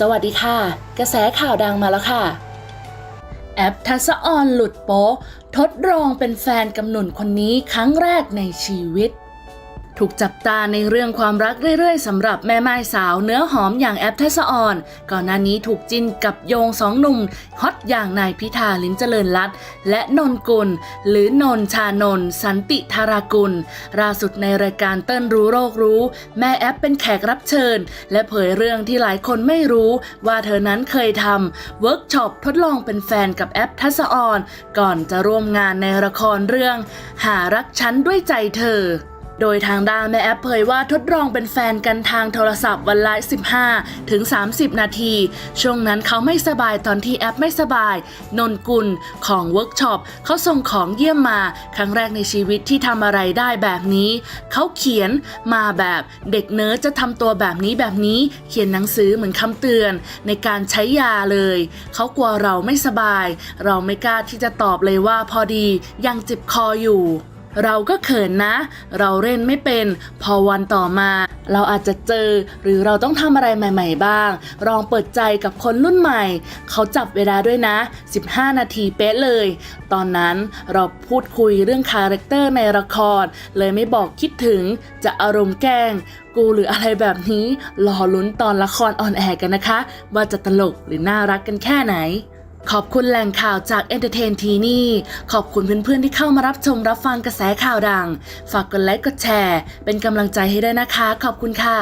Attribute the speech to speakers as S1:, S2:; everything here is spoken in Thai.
S1: สวัสดีค่ะ กระแสข่าวดังมาแล้วค่ะ แอปทัศออนหลุดโป๊ทดลองเป็นแฟนกำหนุนคนนี้ครั้งแรกในชีวิต ถูกจับตาในเรื่องความรักเรื่อยๆสำหรับแม่ไม้สาวเนื้อหอมอย่างแอปทัศออน ก่อนหน้านี้ถูกจิ้นกับโยงสองหนุ่มฮอตอย่างนายพิธาลิ้มเจริญรัตและนนกุล หรือนนชานนสันติธารากุลล่าสุดในรายการเติ้นรู้โรครู้ แม่แอปเป็นแขกรับเชิญ และเผยเรื่องที่หลายคนไม่รู้ว่าเธอนั้นเคยทำเวิร์กช็อปทดลองเป็นแฟนกับแอปทัศออน ก่อนจะร่วมงานในละครเรื่อง หารักฉันด้วยใจเธอ โดยทางด้านแม่แอปเผยว่าทดลองเป็นแฟนกันทางโทรศัพท์วันละ 15 ถึง 30 นาที ช่วงนั้นเขาไม่สบายตอนที่แอปไม่สบาย นนกุลของเวิร์กช็อปเขาส่งของเยี่ยมมา ครั้งแรกในชีวิตที่ทำอะไรได้แบบนี้ เขาเขียนมาแบบเด็กเนิร์ดจะทำตัวแบบนี้แบบนี้ เขียนหนังสือเหมือนคำเตือน ในการใช้ยาเลย เขากลัวเราไม่สบาย เราไม่กล้าที่จะตอบเลยว่าพอดียังเจ็บคออยู่ เราก็เขินนะ เราเล่นไม่เป็น พอวันต่อมา เราอาจจะเจอ หรือเราต้องทำอะไรใหม่ ๆ บ้าง ลองเปิดใจกับคนรุ่นใหม่ เขาจับเวลาด้วยนะ 15 นาทีเป๊ะเลย ตอนนั้นเราพูดคุยเรื่องคาแรคเตอร์ในละคร เลยไม่บอกคิดถึง จะอารมณ์แกล้ง กูหรืออะไรแบบนี้รอลุ้นตอนละครออนแอร์กันนะคะ ว่าจะตลกหรือน่ารักกันแค่ไหน ขอบคุณแหล่งข่าวจาก Entertain ทีนี่ขอบคุณเพื่อนๆที่เข้ามารับชมรับฟังกระแสข่าวดัง ฝากกดไลค์กดแชร์ เป็นกำลังใจให้ด้วยนะคะ ขอบคุณค่ะ